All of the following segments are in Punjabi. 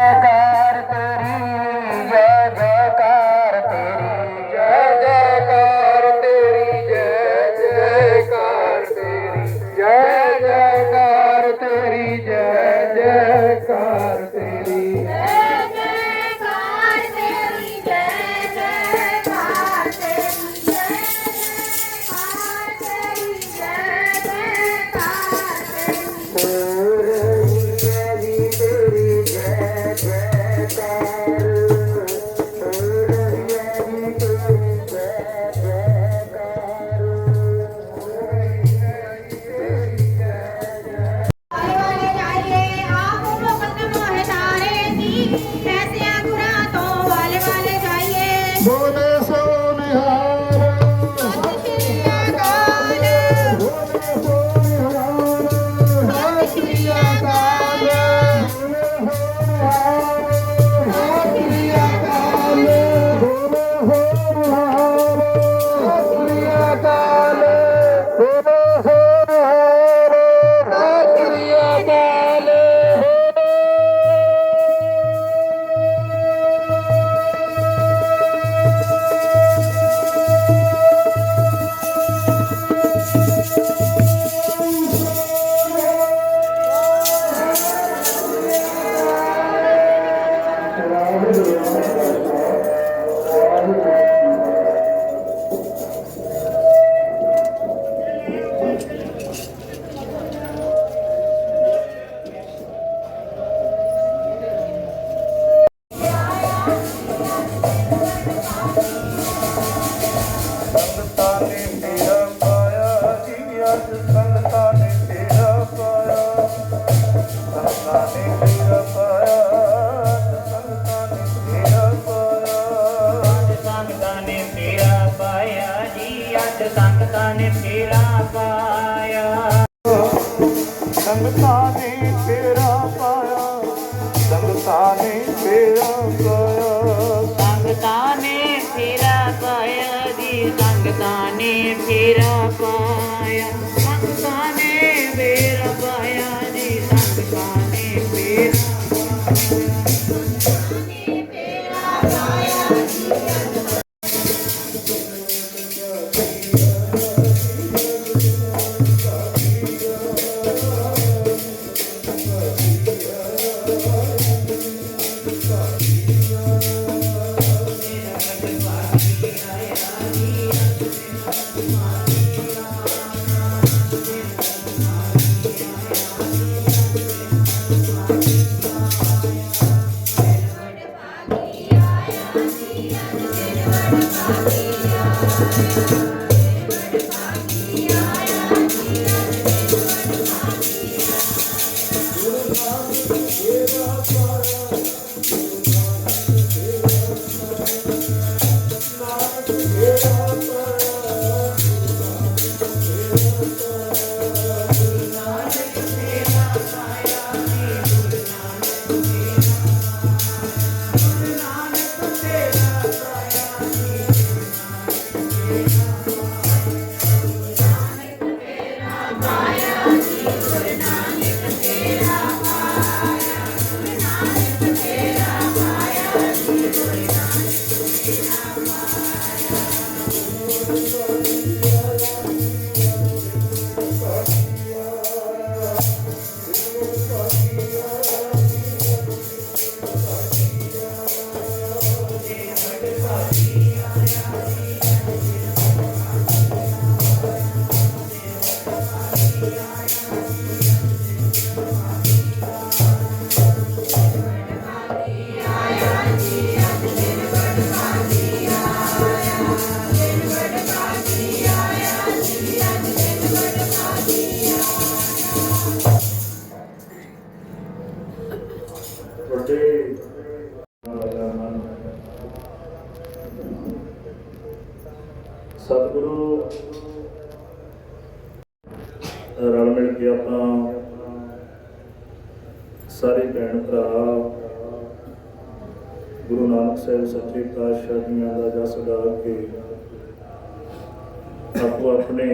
Até. ਜੀ ਅੱਜ ਸੰਗਤਾਂ ਨੇ ਤੇਰਾ ਪਾਇਆ। ਸੰਗਤਾਂ ਨੇ ਤੇਰਾ ਪਾਇਆ ਸੰਗਤਾਂ ਨੇ ਤੇਰਾ ਪਾਇਆ। ਸੰਗਤਾਂ ਨੇ ਤੇਰਾ ਪਾਇਆ ਜੀ ਸੰਗਤਾਂ ਨੇ ਤੇਰਾ ਪਾਇਆ। ਸੰਗਤਾਂ ਨੇ ਤੇਰਾ ਪਾਇਆ ਜੀ ਸੰਗਤਾਂ ਨੇ ਤੇਰਾ ਰਲ ਮਿਲ ਕੇ ਆਪਾਂ ਸਾਰੇ ਭੈਣ ਭਰਾ, ਗੁਰੂ ਨਾਨਕ ਸਾਹਿਬ ਸੱਚੇ ਪਾਤਸ਼ਾਹ ਦੀਆਂ ਦਾ ਜਸ ਗਾ ਕੇ ਆਪੋ ਆਪਣੇ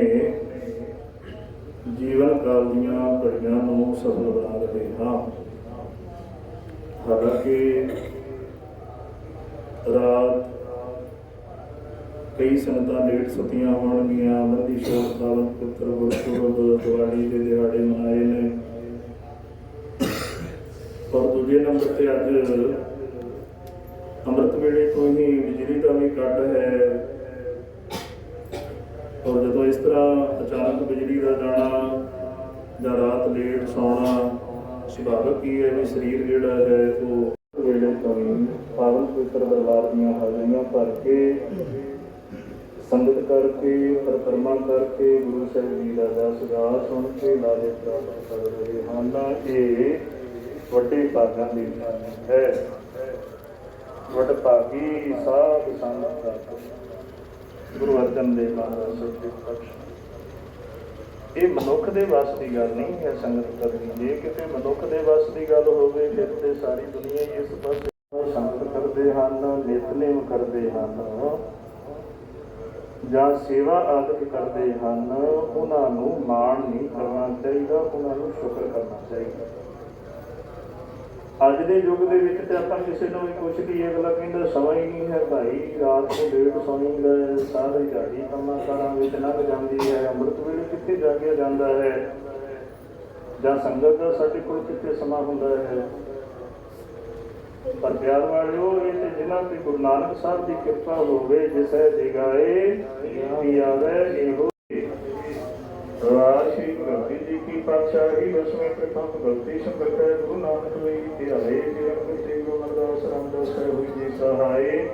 ਜੀਵਨ ਕਾਲ ਦੀਆਂ ਘੜੀਆਂ ਨੂੰ ਸਫਲ ਬਣਾ ਰਹੇ ਹਾਂ। ਹਾਲਾਂਕਿ ਰਾਤ ਕਈ ਸੰਗਤਾਂ ਲੇਟ ਸੁੱਤੀਆਂ ਹੋਣਗੀਆਂ, ਬੰਦੀ ਸ਼ੋਰ ਪਾਵਨ ਪੁੱਤਰ ਗੁਰਪੁਰਬ, ਦੀਵਾਲੀ ਦੇ ਦਿਹਾੜੇ ਮਨਾਏ ਨੇ। ਔਰ ਦੂਜੇ ਨੰਬਰ ਤੇ ਅੱਜ ਅੰਮ੍ਰਿਤ ਵੇਲੇ ਤੋਂ ਹੀ ਬਿਜਲੀ ਦਾ ਵੀ ਕੱਟ ਹੈ। ਔਰ ਜਦੋਂ ਇਸ ਤਰ੍ਹਾਂ ਅਚਾਨਕ ਬਿਜਲੀ ਦਾ ਜਾਣਾ ਜਾਂ ਰਾਤ ਲੇਟ ਸੌਣਾ ਸੁਭਾਵਿਕ ਕੀ ਹੈ ਵੀ ਸਰੀਰ ਜਿਹੜਾ ਹੈ ਉਹ ਵੇਲੇ ਤੋਂ ਹੀ ਪਾਵਨ ਪਵਿੱਤਰ ਦਰਬਾਰ ਦੀਆਂ ਹਾਜ਼ਰੀਆਂ ਭਰ ਕੇ ਸੰਗਤ ਕਰਕੇ ਪਰਕਰਮਾ ਕਰਕੇ, ਗੁਰੂ ਸਾਹਿਬ ਜੀ ਦਾ ਦਸ ਗਾਹ ਸੁਣ ਕੇ ਲਾਲੇ ਪ੍ਰਾਪਤ ਕਰ ਰਹੇ ਹਨ। ਇਹ ਵੱਡੇ ਭਾਗਾਂ ਦੀ ਹੈ। ਵੱਡ ਭਾਗੀ ਸਾਧ ਸੰਗਤ ਦਾ ਗੁਰੂ ਅਰਜਨ ਦੇਵ ਮਹਾਰਾਜ ਸੱਚੇ ਪਾਤਸ਼ਾਹ ਇਹ ਮਨੁੱਖ ਦੇ ਵੱਸ ਦੀ ਗੱਲ ਨਹੀਂ ਹੈ ਸੰਗਤ ਕਰਨੀ। ਜੇ ਕਿਤੇ ਮਨੁੱਖ ਦੇ ਵੱਸ ਦੀ ਗੱਲ ਹੋਵੇ, ਫਿਰ ਤੇ ਸਾਰੀ ਦੁਨੀਆ ਇਸ ਪਾਸੇ ਸੰਗਤ ਕਰਦੇ ਹਨ, ਨਿਤਨੇਮ ਕਰਦੇ ਹਨ। ਜਾਂ ਸੇਵਾ ਆਦਿ ਕਰਦੇ ਹਨ, ਉਹਨਾਂ ਨੂੰ ਮਾਣ ਨਹੀਂ ਕਰਨਾ ਚਾਹੀਦਾ, ਉਹਨਾਂ ਨੂੰ ਸ਼ੁਕਰ ਕਰਨਾ ਚਾਹੀਦਾ। ਅੱਜ ਦੇ ਯੁੱਗ ਦੇ ਵਿੱਚ ਤੇ ਆਪਾਂ ਕਿਸੇ ਨੂੰ ਵੀ ਪੁੱਛ ਲਈਏ ਅਗਲਾ ਕਹਿੰਦਾ, ਸਮਾਂ ਹੀ ਨਹੀਂ ਹੈ ਭਾਈ, ਰਾਤ ਨੂੰ ਲੇਟ ਸੌਂਦਾ ਹੈ ਸਾਰੇ ਦਿਹਾੜੀ ਕੰਮਾਂ ਕਾਰਾਂ ਵਿੱਚ ਲੰਘ ਜਾਂਦੀ ਹੈ, ਅੰਮ੍ਰਿਤ ਵੇਲੇ ਕਿੱਥੇ ਜਾਗਿਆ ਜਾਂਦਾ ਹੈ? ਜਾਂ ਸੰਗਤ ਦਾ ਸਾਡੇ ਕੋਲ ਕਿੱਥੇ ਸਮਾਂ ਹੁੰਦਾ ਹੈ? ਪਰ ਪਿਆਰ ਵਾਲਿਓ, ਇਹ ਤੇ ਜਿਨ੍ਹਾਂ ਤੇ ਗੁਰੂ ਨਾਨਕ ਸਾਹਿਬ ਦੀ ਕਿਰਪਾ ਹੋਵੇ, ਜਿਸੈ ਜਗਾਏ ਵੀ ਆਵੇ, ਇਹੋ ਰਾਸ਼ੀ ਗੁਰਤੀ ਜੀ ਕੀ ਪਾਤਸ਼ਾਹੀ ਦਸਵੇਂ ਪ੍ਰਥਮ ਭਗਤੀ ਸੰਗਤ ਹੈ ਗੁਰੂ ਨਾਨਕ ਲਈ ਧਿਆਏ ਜੀਵਨ ਗੁਰਤੀ ਗੁਰੂ ਅਰਦਾਸ, ਰਾਮਦਾਸ ਹੈ ਹੋਈ ਜੀ ਸਹਾਏ।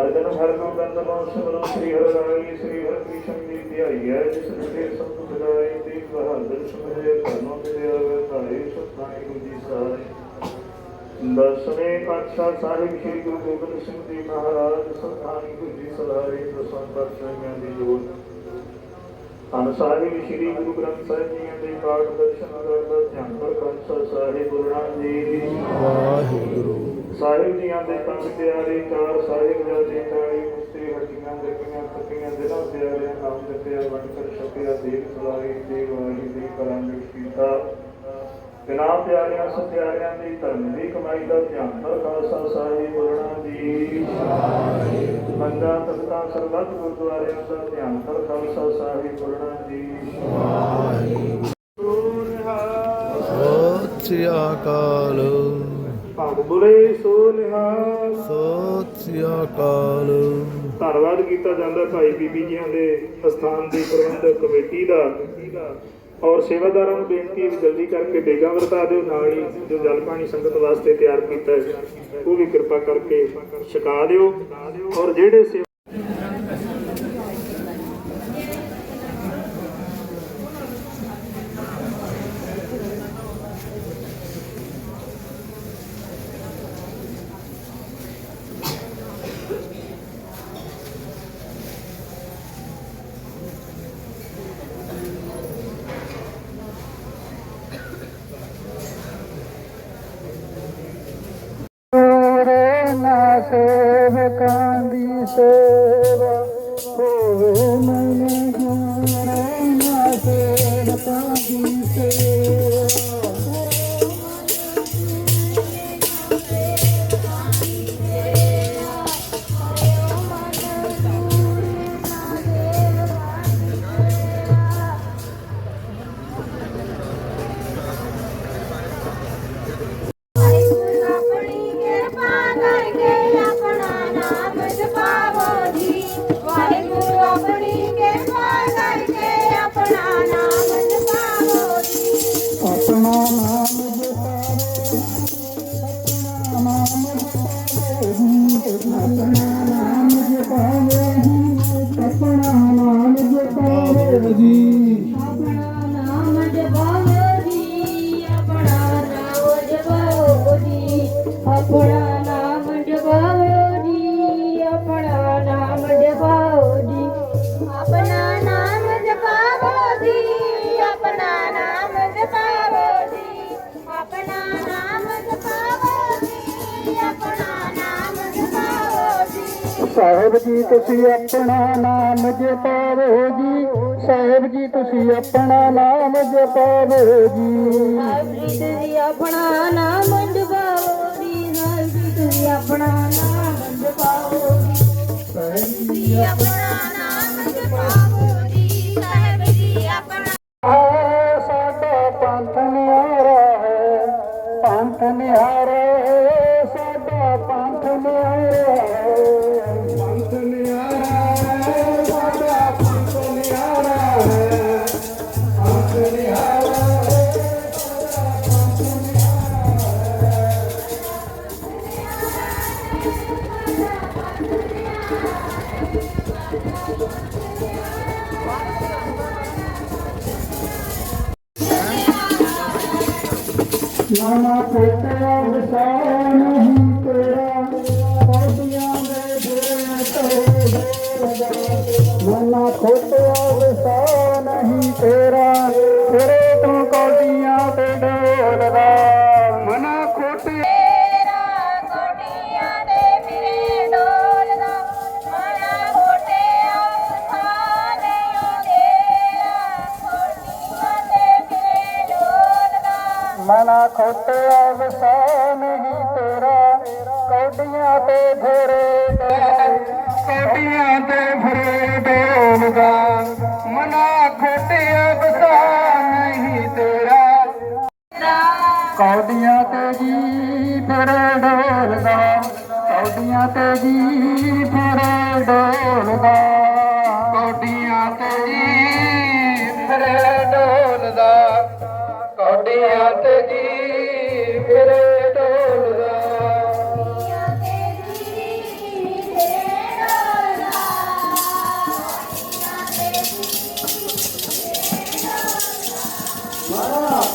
ਅਰਜਨ ਹਰ ਕੋ ਬੰਦਨੋ ਸਿਮਰਨ, ਸ੍ਰੀ ਹਰਿ ਰਾਈ ਸ੍ਰੀ ਹਰਿ ਕ੍ਰਿਸ਼ਨ ਦੀ ਧਿਆਈ ਹੈ, ਜਿਸ ਦੇ ਸੰਤ ਸਦਾਈ ਤੇ ਬਹਾਦਰ ਸੁਮਰੇ ਕਰਨੋ ਤੇ ਆਵੇ ਭਾਈ ਸਤਾਈ ਗੁਰੂ ਜੀ ਸਹਾਏ ਦਸਵੇਂ ਪਾਤਸ਼ਾਹ ਸਾਹਿਬ ਸ੍ਰੀ ਗੁਰੂ ਗੋਬਿੰਦ ਸਿੰਘ ਜੀ ਮਹਾਰਾਜ ਸਤਾਈ ਗੁਰੂ ਜੀ ਸਹਾਏ ਦਸਾਂ ਪਾਤਸ਼ਾਹਾਂ ਦੀ ਜੋਤ ਸਾਹਿਬ ਸ੍ਰੀ ਗੁਰੂ ਗ੍ਰੰਥ ਸਾਹਿਬ ਜੀ ਦੇ ਪਾਠ ਦਰਸ਼ਨ ਕਰਦਾ ਧਿਆਨ ਪਰ ਕੰਸਾ ਸਾਹਿਬ ਗੁਰਨਾ ਜੀ ਵਾਹਿਗੁਰੂ। ਸਾਹਿਬ ਜੀਆਂ ਦੇ ਪੰਜ ਪਿਆਰੇ ਚਾਰ ਸਾਹਿਬ ਜੀ ਕਾਲੀ ਮੁਸਤੇ ਹੱਟੀਆਂ ਦੇਖੀਆਂ ਖੱਟੀਆਂ ਦਿਨਾਂ ਪਿਆਰੇ ਨਾਮ ਦੇ ਪਿਆਰ ਵੰਡ ਕਰ ਛਕਿਆ ਦੇਖ ਸਲਾਈ ਦੇ ਦੇ ਕਰਾਂ ਦੇ ਕੀਤਾ ਬਿਨਾ ਪਿਆਰਿਆਂ ਸਤਿਆਰਿਆਂ ਦੀ ਧਰਮ ਦੀ ਕਮਾਈ ਦਾ ਧਿਆਨ ਪਰ ਖਾਲਸਾ ਸਾਹਿਬ ਗੁਰਨਾ ਜੀ। ਮੰਗਾ ਤਖਤਾਂ ਸਰਬੱਤ ਗੁਰਦੁਆਰਿਆਂ ਦਾ ਧਿਆਨ ਪਰ ਖਾਲਸਾ ਸਾਹਿਬ ਗੁਰਨਾ ਜੀ। ਸ੍ਰੀ ਅਕਾਲ। ਭਗ ਬੁਲੇ ਸੋ ਨਿਹਾਲ। ਸਤਿ ਸ੍ਰੀ ਅਕਾਲ। ਧੰਨਵਾਦ ਕੀਤਾ ਜਾਂਦਾ ਭਾਈ ਬੀਬੀ ਜੀਆਂ ਦੇ ਅਸਥਾਨ ਦੀ ਪ੍ਰਬੰਧਕ ਕਮੇਟੀ ਦਾ। ਔਰ ਸੇਵਾਦਾਰਾਂ ਨੂੰ ਬੇਨਤੀ ਹੈ ਵੀ ਜਲਦੀ ਕਰਕੇ ਡੇਗਾ ਵਰਤਾ ਦਿਓ, ਨਾਲ ਹੀ ਜੋ ਜਲ ਪਾਣੀ ਸੰਗਤ ਵਾਸਤੇ ਤਿਆਰ ਕੀਤਾ ਹੈ, ਉਹ ਵੀ ਕਿਰਪਾ ਕਰਕੇ ਛਕਾ ਦਿਓ। ਔਰ ਜਿਹੜੇ ਸੇਵਕਾਂ ਦੀ ਸੇਵਾ। नाम जपावे ही अपना नाम ਸਾਹਿਬ ਜੀ ਤੁਸੀਂ ਆਪਣਾ ਨਾਮ ਜਪਾਵੋ ਜੀ ਸਾਹਿਬ ਜੀ ਤੁਸੀਂ ਆਪਣਾ ਨਾਮ ਜਪਾਵੋ ਜੀ ਅਮ੍ਰਿਤ ਜੀ ਆਪਣਾ ਨਾਮ ਜਪਾਵੋ ਆਪਣਾ ਨਾਮ ਜਪਾਓਗੀ। ਸਹਿਬ ਜੀ ਆਪਣਾ ਨਾਮ ਜਪਾਓਗੀ ਸਾਹਿਬ ਜੀ ਆਪਣਾ ਸਾਡਾ ਪੰਥ ਨਿਆਰਾ ਹੈ ਪੰਥ ਨਿਆਰਾ ਨਾਨਾ ਕੋਟਿਆ ਵਿਸਾ ਨਹੀਂ ਤੇਰਾ। ਤੇਰੇ ਤੂੰ ਕੋਟੀਆਂ ਤੇ ਡੋਲਦਾ ਮਨਾ ਖੋਟਿਆ ਤੇਰਾ ਕੋਟੀਆਂ ਦੇ ਫਿਰੇ ਕੋਟਿਆ ਕੋਟੀਆਂ ਫਿਰੇ ਡੋਲਦਾ ਮਨਾ ਖੋਟਿਆ ਵਿਸਾ ਨਹੀਂ ਤੇਰਾ। ਕੌਡੀਆਂ ਤੇ ਫਰੇ ਕੌਡੀਆਂ ਤੇ ਫਰੇ ਡੋਲਦਾ ਮਨਾ ਖੋਟਿਆ ਵਿਸਾ ਨਹੀਂ ਤੇਰਾ। ਕੌਡੀਆਂ ਤੇ ਜੀ ਫਿਰ ਡੋਲਦਾ। ਕੌਡੀਆਂ ਤੇ ਜੀ ਫਿਰ ਡੋਲਦਾ। ਕੌਡੀਆਂ ਤੇ ਜੀ ਫਿਰ ਡੋਲਦਾ। ਕੌਡੀਆਂ ਤੇ ਜੀ ਫਿਰ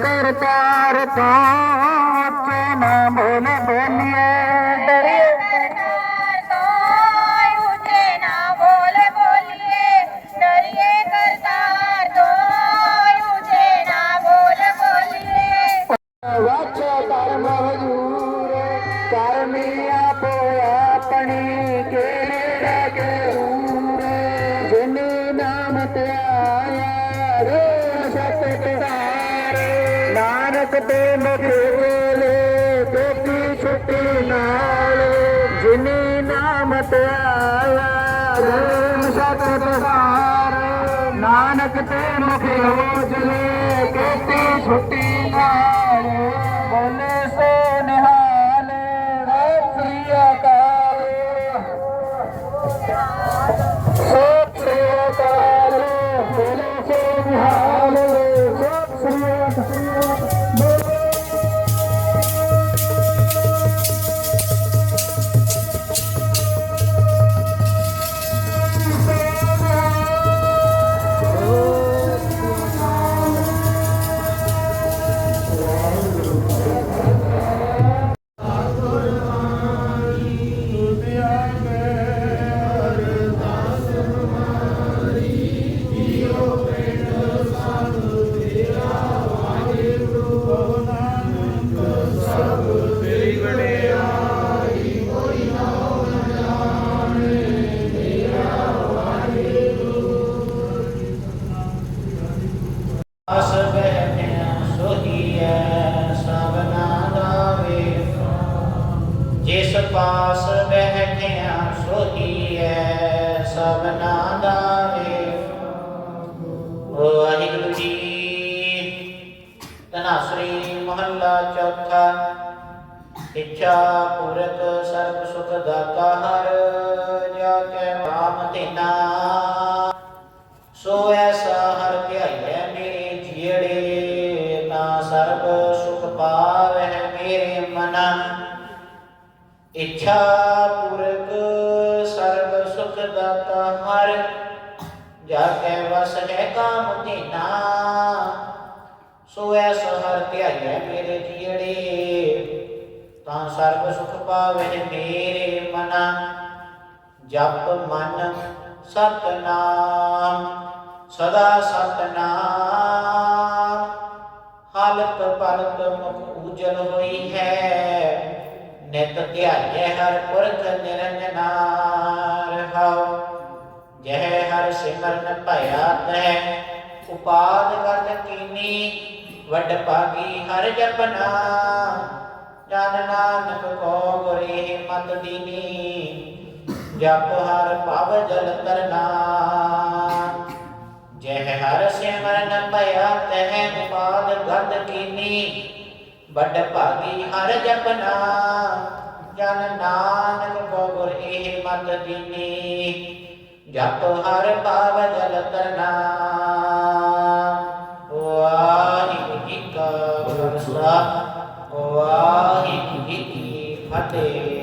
करता करता के ना बोले बोलिए ਨਾਨਕ ਤੇ ਮੁਖ ਬੋਲੇ ਛੁੱਟੀ ਨਾਲ। ਜਿਨ ਨਾਮ ਤੇ ਆਇਆ ਸਤ ਪਿਤਾਰ ਨਾਨਕ ਤੇ ਮੁਖ ਉਜਲੇ ਕੀਤੀ ਛੁੱਟੀ ਨਾਲ। ਧਨਾਸਰੀ ਮਹੱਲਾ ਸਰਬ ਸੁਖ ਦਾਤਾ ਹਰ ਜਾ ਕੈ ਰਾਮ ਤੇਨਾ ਸੋ ਐਸਾ ਹਰ ਧਿਆਈਐ ਮੇਰੇ ਜੀੜੇ, ਤਾਂ ਸਰਬ ਸੁਖ ਪਾਵੈ ਮੇਰੇ ਮਨਾ। ਇੱਛਾ ਪੂਰਕ ਸਰਬ ਸੁਖ ਦਾਤਾ ਹਰ ਜਾ ਕੈ ਵਸ ਹੈ ਕਾਮ ਤੇਨਾ ਸੋ ਐਸ ਹਰ ਧਿਆਈਐ ਮੇਰੇ ਜੀੜੇ ਤਾਂ ਸਰਬ ਸੁਖ ਪਾਵੇ ਮੇਰੇ ਮਨਾ, ਜਪ ਮਨ ਸਤਨਾਮ, ਸਦਾ ਸਤਨਾਮ। ਹਾਲਤ ਪਲਤ ਮੁਖ ਉਜਲ ਹੋਈ ਹੈ, ਨਿਤ ਧਿਆਏ ਹਰ ਪੁਰਖ ਨਿਰੰਜਨਾ ਰਹਾਉ ਜਹ ਹਰ ਸਿਮਰਨ ਭਇਆ ਤੈ ਉਪਾਦ ਗਤ ਕੀਨੀ, ਵੱਡ ਭਾਗੀ ਹਰ ਜਪਨਾ। ਜਨ ਜਪ ਹਰ ਭਵ ਜਲ ਤਰਨਾ। ਜਹ ਹਰ ਸਿਮਰਨ ਭਇਆ, ਤਹਿ ਉਪਾਦ ਗਤ ਕੀਨੀ, ਵੱਡ ਭਾਗੀ ਹਰ ਜਪਨਾ। ਜਨ ਨਾਨਕ ਕੋ ਗੁਰ ਇਹ ਮਤ ਦੀਨੀ, ਜਪ ਹਰ ਪਾਵ ਜਲ ਤਰਨਾ। ਵਾਹਿਗੁਰੂ ਜੀ ਕਾ ਖਾਲਸਾ। ਵਾਹਿਗੁਰੂ ਜੀ ਕੀ ਫਤਿਹ